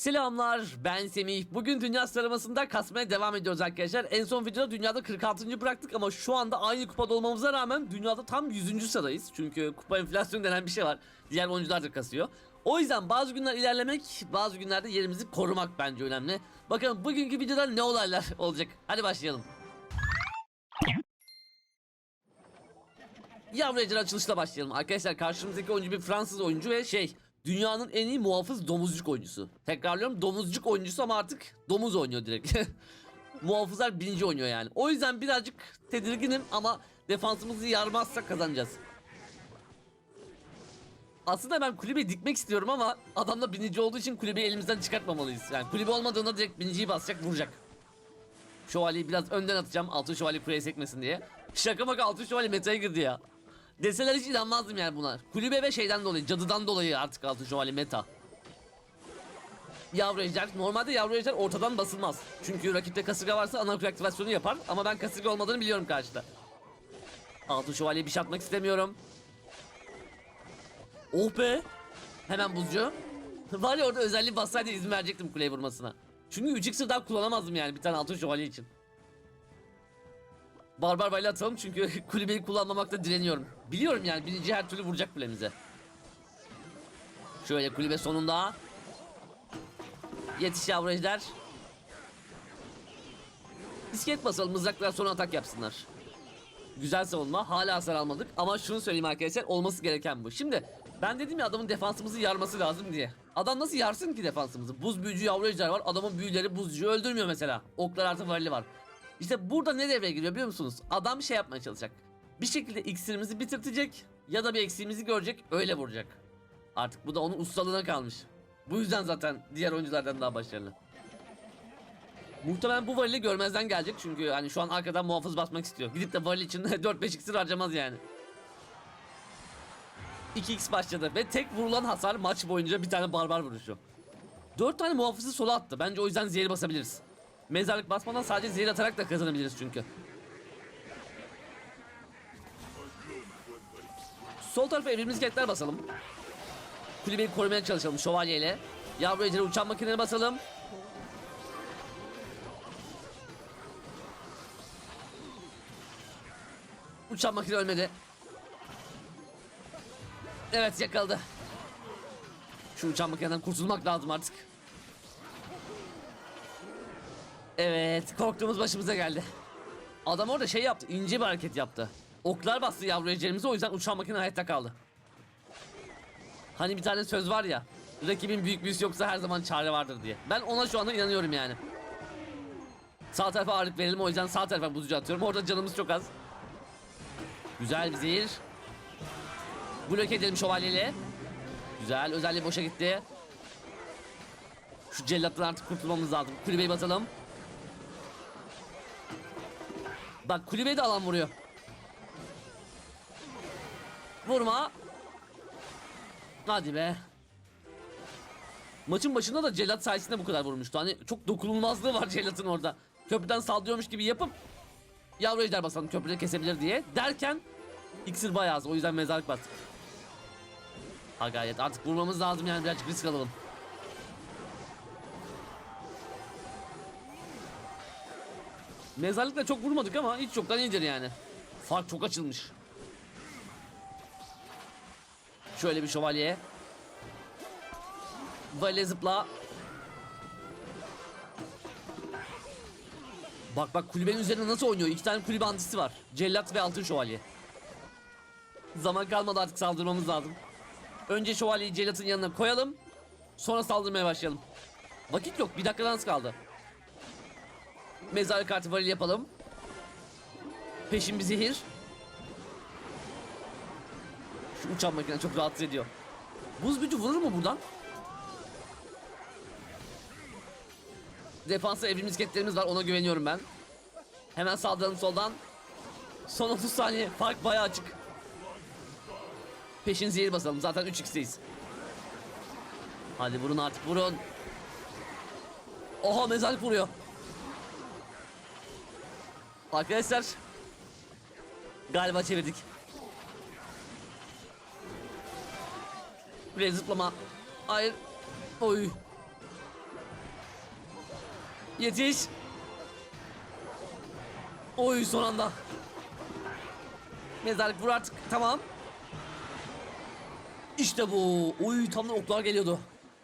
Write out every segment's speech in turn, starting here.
Selamlar ben Semih. Bugün dünya sıralamasında kasmaya devam ediyoruz arkadaşlar. En son videoda dünyada 46. bıraktık ama şu anda aynı kupada olmamıza rağmen dünyada tam 100. sıradayız. Çünkü kupa enflasyonu denen bir şey var. Diğer oyuncular da kasıyor. O yüzden bazı günler ilerlemek, bazı günlerde yerimizi korumak bence önemli. Bakalım bugünkü videoda ne olaylar olacak. Hadi başlayalım. Yavru açılışla başlayalım. Arkadaşlar karşımızdaki oyuncu bir Fransız oyuncu ve şey dünyanın en iyi muhafız domuzcuk oyuncusu. Tekrarlıyorum domuzcuk oyuncusu ama artık domuz oynuyor direkt. Muhafızlar birinci oynuyor yani. O yüzden birazcık tedirginim ama defansımızı yarmazsak kazanacağız. Aslında ben kulübeyi dikmek istiyorum ama adam da binici olduğu için kulübeyi elimizden çıkartmamalıyız. Yani kulübe olmadığında direkt biniciyi basacak vuracak. Şövalyeyi biraz önden atacağım altın şövalye kuleye sekmesin diye. Şaka maka altın şövalye metaya girdi ya. Deseler hiç inanmazdım yani buna. Kulübe ve şeyden dolayı, cadıdan dolayı artık altın şövalye meta. Yavru ejder. Normalde yavru ejder ortadan basılmaz. Çünkü rakipte kasırga varsa anakur aktivasyonu yapar. Ama ben kasırga olmadığını biliyorum karşıda. Altın şövalye bir şey atmak istemiyorum. Oh be. Hemen buzcu. Var ya orada özelliği bassaydı izin verecektim kuleye vurmasına. Çünkü 3 iksir daha kullanamazdım yani bir tane altın şövalye için. Barbar bayla atalım çünkü kulübeyi kullanmamakta direniyorum. Biliyorum yani birinci her türlü vuracak kulemize. Şöyle kulübe sonunda. Yetiş yavru ejder. İskelet basalım mızraklar sonra atak yapsınlar. Güzel savunma hala hasar almadık ama şunu söyleyeyim arkadaşlar olması gereken bu. Şimdi ben dedim ya adamın defansımızı yarması lazım diye. Adam nasıl yarsın ki defansımızı? Buz büyücü yavru ejder var adamın büyüleri buzcuyu öldürmüyor mesela. Oklar artı varili var. İşte burada ne devreye giriyor biliyor musunuz? Adam şey yapmaya çalışacak. Bir şekilde iksirimizi bitirtecek ya da bir eksiğimizi görecek öyle vuracak. Artık bu da onun ustalığına kalmış. Bu yüzden zaten diğer oyunculardan daha başarılı. Muhtemelen bu varili görmezden gelecek çünkü hani şu an arkadan muhafız basmak istiyor. Gidip de varil için 4-5 iksir harcamaz yani. 2x başladı ve tek vurulan hasar maç boyunca bir tane barbar vuruşu. 4 tane muhafızı sola attı. Bence o yüzden zehir basabiliriz. Mezarlık basmadan sadece zehir atarak da kazanabiliriz çünkü. Sol tarafa evrimli iskeletler basalım. Kulübeyi korumaya çalışalım şövalyeyle. Yavru ejderi uçan makineleri basalım. Uçan makine ölmedi. Evet yakaladı. Şu uçan makineden kurtulmak lazım artık. Evet korktuğumuz başımıza geldi. Adam orada şey yaptı ince bir hareket yaptı. Oklar bastı yavru ejderimize o yüzden uçan makine hayatta kaldı. Hani bir tane söz var ya rakibin büyük büyüsü yoksa her zaman çare vardır diye. Ben ona şu anda inanıyorum yani. Sağ tarafa ağırlık verelim o yüzden sağ tarafa buzcu atıyorum. Orada canımız çok az. Güzel bir zehir. Blok edelim şövalyeyle. Güzel özelliği boşa gitti. Şu cellattan artık kurtulmamız lazım. Kulübeyi basalım. Bak kulübeye de alan vuruyor. Vurma. Hadi be. Maçın başında da cellat sayesinde bu kadar vurmuştu. Hani çok dokunulmazlığı var cellatın orada. Köprüden saldırıyormuş gibi yapıp yavru ejder basalım köprüde kesebilir diye. Derken iksir bayağı az. O yüzden mezarlık bastık. Ha gayet artık vurmamız lazım yani birazcık risk alalım. Mezarlıkla çok vurmadık ama hiç çoktan iyidir yani. Fark çok açılmış. Şöyle bir şövalye. Vale zıpla. Bak bak kulübenin üzerinde nasıl oynuyor? İki tane kulübe antisi var. Cellat ve altın şövalye. Zaman kalmadı artık saldırmamız lazım. Önce şövalyeyi cellatın yanına koyalım. Sonra saldırmaya başlayalım. Vakit yok. Bir dakikadan az kaldı. Mezar kartı yapalım. Peşin bir zehir. Şu uçan makine çok rahatsız ediyor. Buz gücü vurur mu buradan? Defansa evrim misketlerimiz var ona güveniyorum ben. Hemen saldıralım soldan. Son 30 saniye fark bayağı açık. Peşin zehir basalım zaten 3x'teyiz. Hadi vurun artık vurun. Oha mezarlık vuruyor. Arkadaşlar Galiba çevirdik Buraya zıplama Hayır Oy Yetiş. Oy son anda. Mezarlık vur artık. Tamam. İşte bu. Oy tam da oklar geliyordu.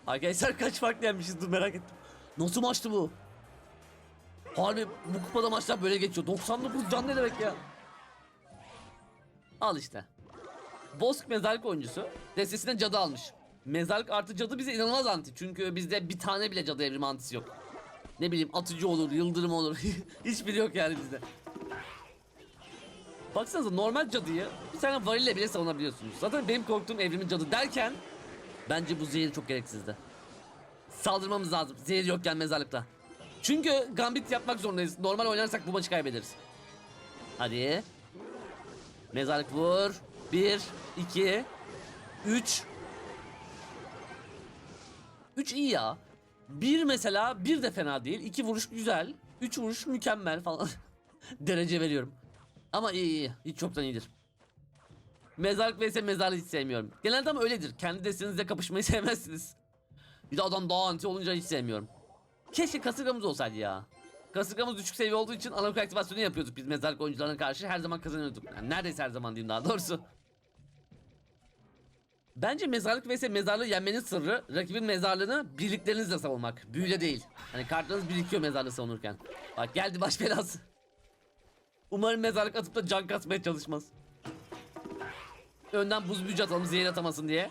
Arkadaşlar kaç farklı yenmişiz dur merak ettim. Nasıl maçtı bu? Harbi bu kupada maçlar böyle geçiyor. 99 can ne demek ya? Al işte. Bosk mezarlık oyuncusu destesine cadı almış. Mezarlık artı cadı bize inanılmaz anti. Çünkü bizde bir tane bile cadı evrimi antisi yok. Ne bileyim atıcı olur, yıldırım olur. Hiçbiri yok yani bizde. Baksanıza normal cadıyı bir tane varille bile savunabiliyorsunuz. Zaten benim korktuğum evrimin cadı derken bence bu zehir çok gereksizdi. Saldırmamız lazım. Zehir yokken mezarlıkta. Çünkü gambit yapmak zorundayız. Normal oynarsak bu maçı kaybederiz. Hadi. Mezarlık vur. 1, 2, 3. 3 iyi ya. Bir mesela bir de fena değil. İki vuruş güzel. Üç vuruş mükemmel falan. Derece veriyorum. Ama iyi iyi. Hiç çoktan iyidir. Mezarlık vs mezarlık hiç sevmiyorum. Genelde ama öyledir. Kendi destenizle kapışmayı sevmezsiniz. Bir de adam daha anti olunca hiç sevmiyorum. Keşke kasırgamız olsaydı ya. Kasırgamız düşük seviye olduğu için analog aktivasyonu yapıyorduk biz mezarlık oyuncularına karşı. Her zaman kazanıyorduk. Yani neredeyse her zaman diyeyim daha doğrusu. Bence mezarlık vs mezarlığı yenmenin sırrı rakibin mezarlığını birliklerinizle savunmak. Büyüyle değil. Hani kartlarınız birikiyor mezarlığı savunurken. Bak geldi baş belası. Umarım mezarlık atıp da can kasmaya çalışmaz. Önden buz büyücü atalım zehir atamasın diye.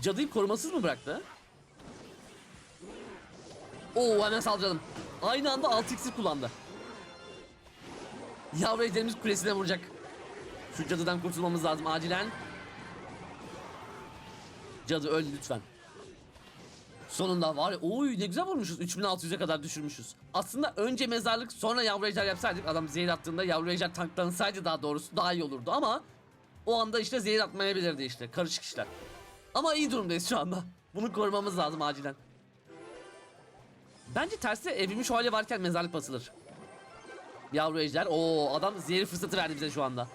Cadıyı korumasız mı bıraktı? Oo hemen saldıralım. Aynı anda 6 iksir kullandı. Yavru ejderimiz kulesine vuracak. Şu cadıdan kurtulmamız lazım acilen. Cadı öl lütfen. Sonunda var ya oy ne güzel vurmuşuz 3600'e kadar düşürmüşüz. Aslında önce mezarlık sonra yavru ejder yapsaydık adam zehir attığında yavru ejder tanklansaydı daha doğrusu daha iyi olurdu ama o anda işte zehir atmayabilirdi işte karışık işler. Ama iyi durumdayız şu anda. Bunu korumamız lazım acilen. Bence tersi evimi şövalye varken mezarlık basılır. Yavru ejder. Oo adam zehir fırsatı verdi bize şu anda.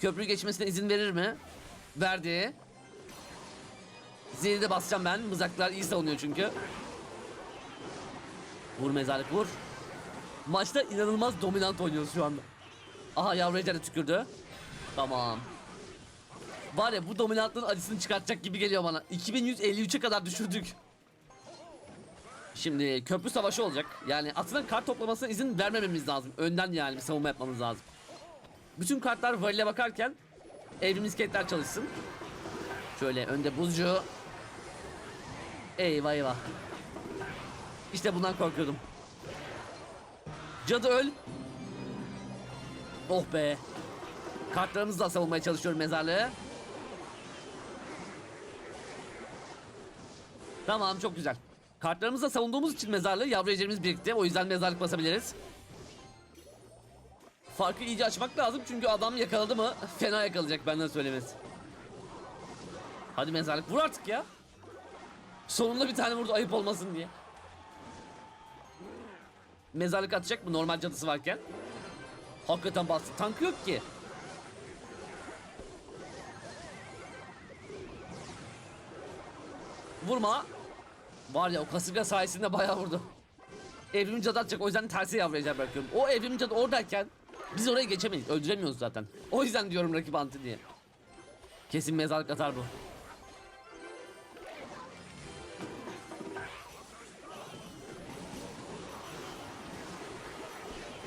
Köprü geçmesine izin verir mi? Verdi. Zehri de basacağım ben. Mızraklar iyi savunuyor çünkü. Vur mezarlık vur. Maçta inanılmaz dominant oynuyoruz şu anda. Aha yavru ejder de tükürdü. Tamam. Var ya bu dominantlığın acısını çıkartacak gibi geliyor bana. 2153'e kadar düşürdük. Şimdi köprü savaşı olacak. Yani aslında kart toplamasına izin vermememiz lazım. Önden yani bir savunma yapmamız lazım. Bütün kartlar varile bakarken evrim isketler çalışsın. Şöyle önde buzcu. Eyvah eyvah. İşte bundan korkuyordum. Cadı öl. Oh be. Kartlarımızla savunmaya çalışıyorum mezarlığı. Tamam çok güzel. Kartlarımızla savunduğumuz için mezarlığı yavru ejderimiz birikti. O yüzden mezarlık basabiliriz. Farkı iyice açmak lazım çünkü adam yakaladı mı fena yakalayacak benden söylemesi. Hadi mezarlık vur artık ya. Sonunda bir tane vurdu ayıp olmasın diye. Mezarlık atacak mı normal cadısı varken? Hakikaten bastı. Tank yok ki. Vurma. Var ya o kasırga sayesinde bayağı vurdu. Evrim cadı atacak o yüzden tersi yavrayacak bırakıyorum. O evrim cadı oradayken biz oraya geçemeyiz. Öldüremiyoruz zaten. O yüzden diyorum rakip anti diye. Kesin mezarlık atar bu.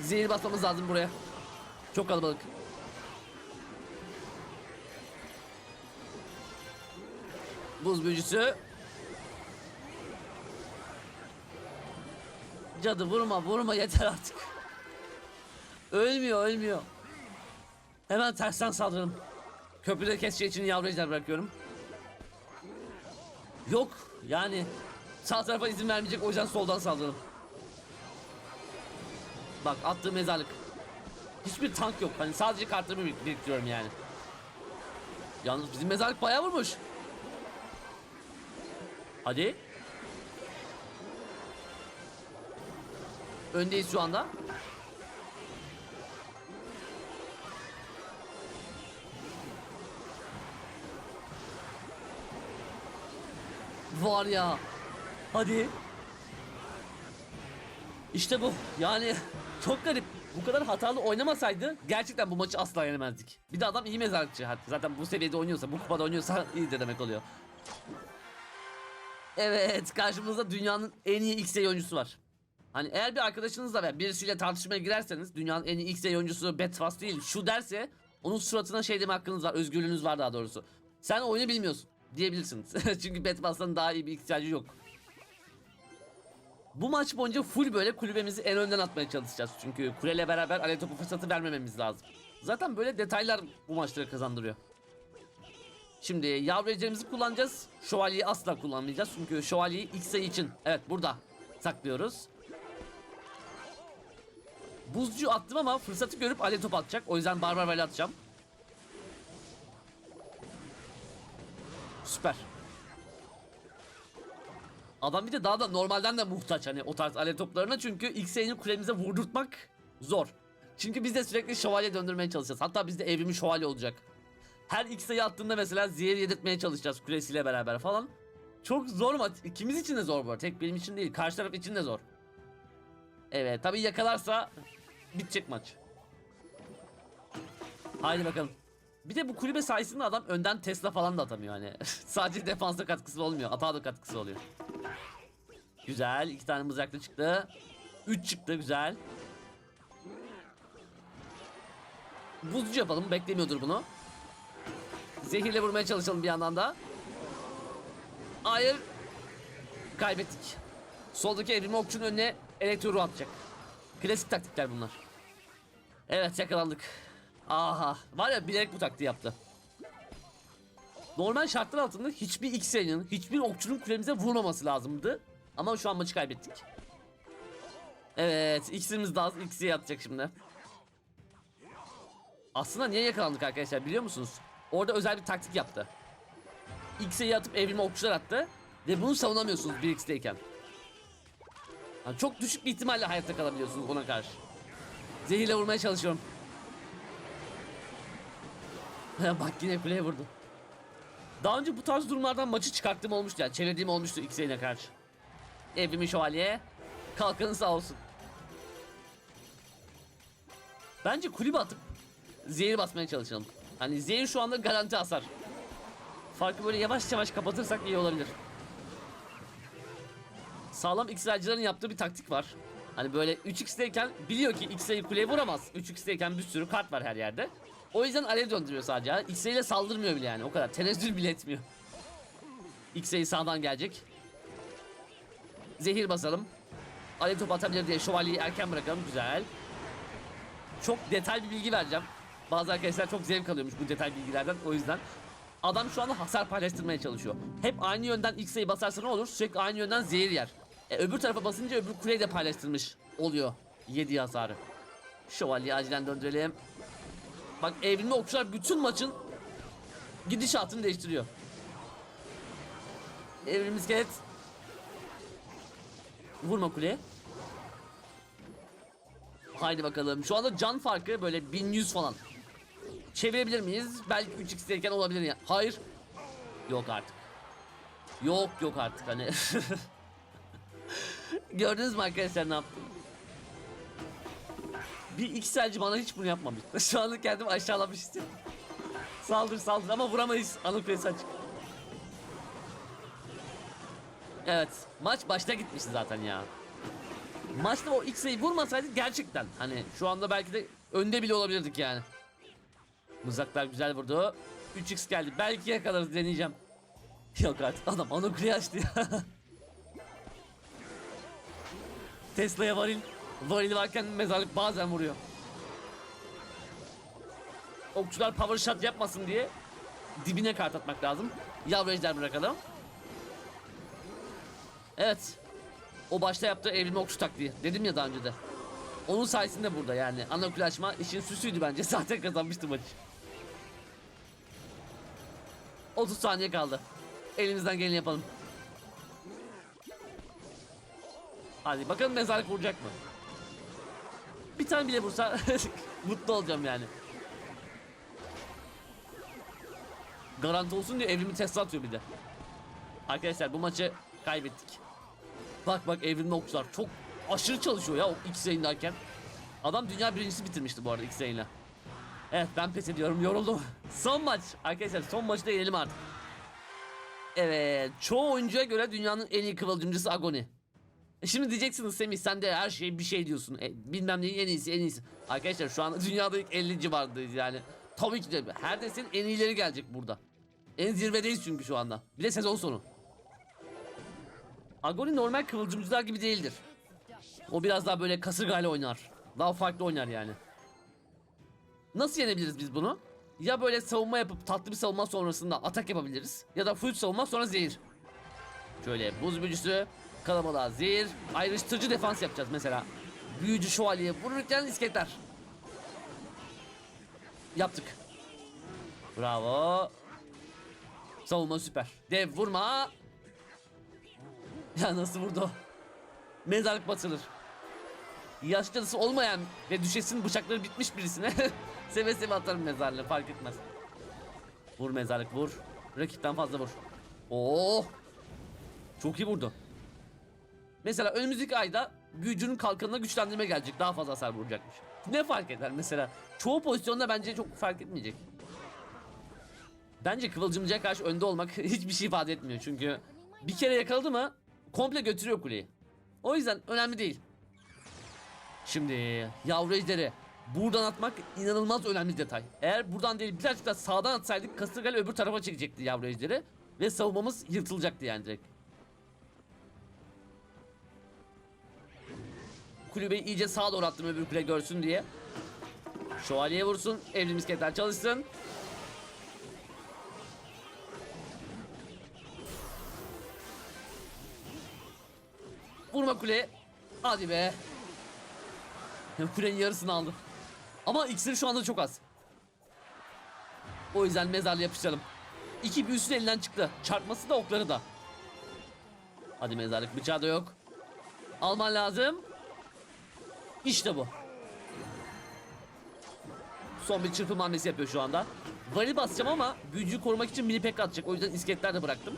Zehir basmamız lazım buraya. Çok kalabalık. Buz büyücüsü. Cadı vurma vurma yeter artık. Ölmüyor ölmüyor. Hemen tersten saldıralım. Köprüde keseceği için yavru bırakıyorum. Yok yani sağ tarafa izin vermeyecek o yüzden soldan saldıralım. Bak attığı mezarlık. Hiçbir tank yok. Hani sadece kartlarımı birik- biriktiriyorum yani. Yalnız bizim mezarlık bayağı vurmuş. Hadi. Öndeyiz şu anda. Var ya. Hadi. İşte bu. Yani çok garip. Bu kadar hatalı oynamasaydı gerçekten bu maçı asla yenemezdik. Bir de adam iyi mezarlıkçı. Zaten bu seviyede oynuyorsa, bu kupada oynuyorsa iyi de demek oluyor. Evet, karşımızda dünyanın en iyi X oyuncusu var. Hani eğer bir arkadaşınızla veya birisiyle tartışmaya girerseniz dünyanın en iyi X oyuncusu Bedfast değil şu derse onun suratına şey deme hakkınız var, özgürlüğünüz var daha doğrusu. Sen oyunu bilmiyorsun diyebilirsiniz. Çünkü Bedfast'tan daha iyi bir X yok. Bu maç boyunca full böyle kulübemizi en önden atmaya çalışacağız. Çünkü kuleyle beraber ale fırsatı vermememiz lazım. Zaten böyle detaylar bu maçları kazandırıyor. Şimdi yavru ejderimizi kullanacağız. Şövalyeyi asla kullanmayacağız. Çünkü şövalyeyi ilk sayı için evet burada saklıyoruz. Buzcu attım ama fırsatı görüp ale top atacak. O yüzden barbar vali atacağım. Süper. Adam bir de daha da normalden de muhtaç hani o tarz alev toplarına çünkü X'ini kulemize vurdurtmak zor. Çünkü biz de sürekli şövalye döndürmeye çalışacağız. Hatta bizde evrimi şövalye olacak. Her X sayı attığında mesela zehir yedirtmeye çalışacağız kulesiyle beraber falan. Çok zor maç. İkimiz için de zor bu. Tek benim için değil. Karşı taraf için de zor. Evet tabii yakalarsa bitecek maç. Haydi bakalım. Bir de bu kulübe sayesinde adam önden Tesla falan da atamıyor hani. Sadece defansa katkısı olmuyor. Atağa da katkısı oluyor. Güzel. iki tane mızraklı çıktı. Üç çıktı. Güzel. Buzcu yapalım. Beklemiyordur bunu. Zehirle vurmaya çalışalım bir yandan da. Hayır. Kaybettik. Soldaki evrimi okçunun önüne elektro atacak. Klasik taktikler bunlar. Evet yakalandık. Aha. Var ya bilerek bu taktiği yaptı. Normal şartlar altında hiçbir X yayının, hiçbir okçunun kulemize vurmaması lazımdı. Ama şu an maçı kaybettik. Evet, X'imiz daha X'e yatacak şimdi. Aslında niye yakalandık arkadaşlar biliyor musunuz? Orada özel bir taktik yaptı. X'e atıp evrime okçular attı. Ve bunu savunamıyorsunuz 1x'teyken. Yani çok düşük bir ihtimalle hayatta kalabiliyorsunuz ona karşı. Zehirle vurmaya çalışıyorum. Bak yine kuleye vurdu. Daha önce bu tarz durumlardan maçı çıkarttığım olmuştu yani çevirdiğim olmuştu X'e karşı. Evrimi şövalye. Kalkanın sağ olsun. Bence kulübe atıp zehir basmaya çalışalım. Hani zehir şu anda garanti hasar. Farkı böyle yavaş yavaş kapatırsak iyi olabilir. Sağlam X'lercilerin yaptığı bir taktik var. Hani böyle 3x'teyken biliyor ki X'e kuleye vuramaz. 3x'teyken bir sürü kart var her yerde. O yüzden alev döndürüyor sadece. X'e ile saldırmıyor bile yani o kadar. Tenezzül bile etmiyor. X'e sağdan gelecek. Zehir basalım. Alev top atabilir diye şövalyeyi erken bırakalım. Güzel. Çok detay bir bilgi vereceğim. Bazı arkadaşlar çok zevk alıyormuş bu detay bilgilerden. O yüzden adam şu anda hasar paylaştırmaya çalışıyor. Hep aynı yönden X'e basarsa ne olur? Sürekli aynı yönden zehir yer. E, öbür tarafa basınca öbür kuleyi de paylaştırmış oluyor. Yediği hasarı. Şövalyeyi acilen döndürelim. Bak evrimli okçular bütün maçın gidişatını değiştiriyor. Evrim iskelet. Vurma kuleye. Haydi bakalım. Şu anda can farkı böyle 1100 falan. Çevirebilir miyiz? Belki 3x'teyken olabilir ya. Hayır. Yok artık. Yok yok artık hani. Gördünüz mü arkadaşlar ne yaptım? Bir XL'ci bana hiç bunu yapmamış. Şu anda kendimi aşağılamış istiyorum. Saldır saldır ama vuramayız. Anıl presi açık. Evet. Maç başta gitmiş zaten ya. Maçta o X'e'yi vurmasaydı gerçekten hani şu anda belki de önde bile olabilirdik yani. Mızraklar güzel vurdu. 3x geldi. Belki yakalarız deneyeceğim. Yok artık adam onu kuleyi açtı ya. Tesla'ya varil. Varil varken mezarlık bazen vuruyor. Okçular power shot yapmasın diye dibine kart atmak lazım. Yavru ejder bırakalım. Evet. O başta yaptığı evrilme okçu taktiği. Dedim ya daha önce de. Onun sayesinde burada yani. Ana kule açma işin süsüydü bence. Zaten kazanmıştı maçı. 30 saniye kaldı. Elimizden geleni yapalım. Hadi bakalım mezarlık vuracak mı? Bir tane bile vursa mutlu olacağım yani. Garanti olsun diye evrimi test atıyor bir de. Arkadaşlar bu maçı kaybettik. Bak bak evrimli okçular çok aşırı çalışıyor ya o X yayındayken. Adam dünya birincisi bitirmişti bu arada X yayınla. Evet ben pes ediyorum yoruldum. son maç arkadaşlar son maçı da yenelim artık. Evet çoğu oyuncuya göre dünyanın en iyi kıvılcımcısı Agoni. Şimdi diyeceksiniz Semih sen de her şey bir şey diyorsun. E, bilmem neyin en iyisi en iyisi. Arkadaşlar şu an dünyada ilk 50 civardayız yani. Tabii ki de her desin en iyileri gelecek burada. En zirvedeyiz çünkü şu anda. Bir de sezon sonu. Agoni normal kıvılcımcılar gibi değildir. O biraz daha böyle kasırgayla oynar. Daha farklı oynar yani. Nasıl yenebiliriz biz bunu? Ya böyle savunma yapıp tatlı bir savunma sonrasında atak yapabiliriz. Ya da full savunma sonra zehir. Şöyle buz büyücüsü, kalabalığa zehir, ayrıştırıcı defans yapacağız mesela. Büyücü şövalye vururken iskeletler. Yaptık. Bravo. Savunma süper. Dev vurma. Ya nasıl vurdu? Mezarlık batılır. Yaş cadısı olmayan ve düşesin bıçakları bitmiş birisine seve seve atarım mezarlığı fark etmez. Vur mezarlık vur. Rakipten fazla vur. Oo! Çok iyi vurdu. Mesela önümüzdeki ayda büyücünün kalkanına güçlendirme gelecek. Daha fazla hasar vuracakmış. Ne fark eder mesela? Çoğu pozisyonda bence çok fark etmeyecek. Bence Kıvılcımcı'ya karşı önde olmak hiçbir şey ifade etmiyor. Çünkü bir kere yakaladı mı komple götürüyor kuleyi. O yüzden önemli değil. Şimdi yavru ejderi buradan atmak inanılmaz önemli bir detay. Eğer buradan değil birazcık da sağdan atsaydık kasırgayla öbür tarafa çekecekti yavru ejderi. Ve savunmamız yırtılacaktı yani direkt. Kulübeyi iyice sağa doğru attım öbür kule görsün diye. Şövalye vursun, evli misketler çalışsın. Vurma kule. Hadi be. Kulenin yarısını aldı. Ama iksiri şu anda çok az. O yüzden mezarlı yapıştıralım. İki büyüsün elinden çıktı. Çarpması da okları da. Hadi mezarlık bıçağı da yok. Alman lazım. İşte bu. Son bir çırpım hamlesi yapıyor şu anda. Vali basacağım ama büyücüyü korumak için mini pek atacak. O yüzden iskeletler de bıraktım.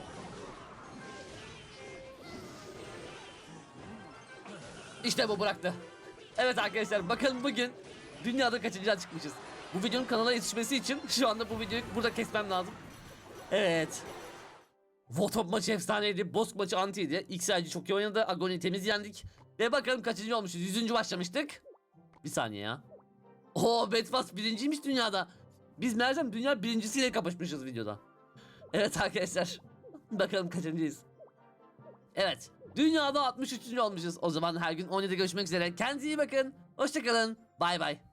İşte bu bıraktı. Evet arkadaşlar bakın bugün dünyada kaçıncıya çıkmışız. Bu videonun kanala yetişmesi için şu anda bu videoyu burada kesmem lazım. Evet. Votop maçı efsaneydi. Bosk maçı antiydi. XIG çok iyi oynadı. Agoni temiz yendik. Ve bakalım kaçıncı olmuşuz. Yüzüncü başlamıştık. Bir saniye ya. Oo Bedfast birinciymiş dünyada. Biz meğersem dünya birincisiyle kapışmışız videoda. Evet arkadaşlar. Bakalım kaçıncıyız. Evet. Dünyada 63. olmuşuz. O zaman her gün 17'de görüşmek üzere. Kendinize iyi bakın. Hoşçakalın. Bay bay.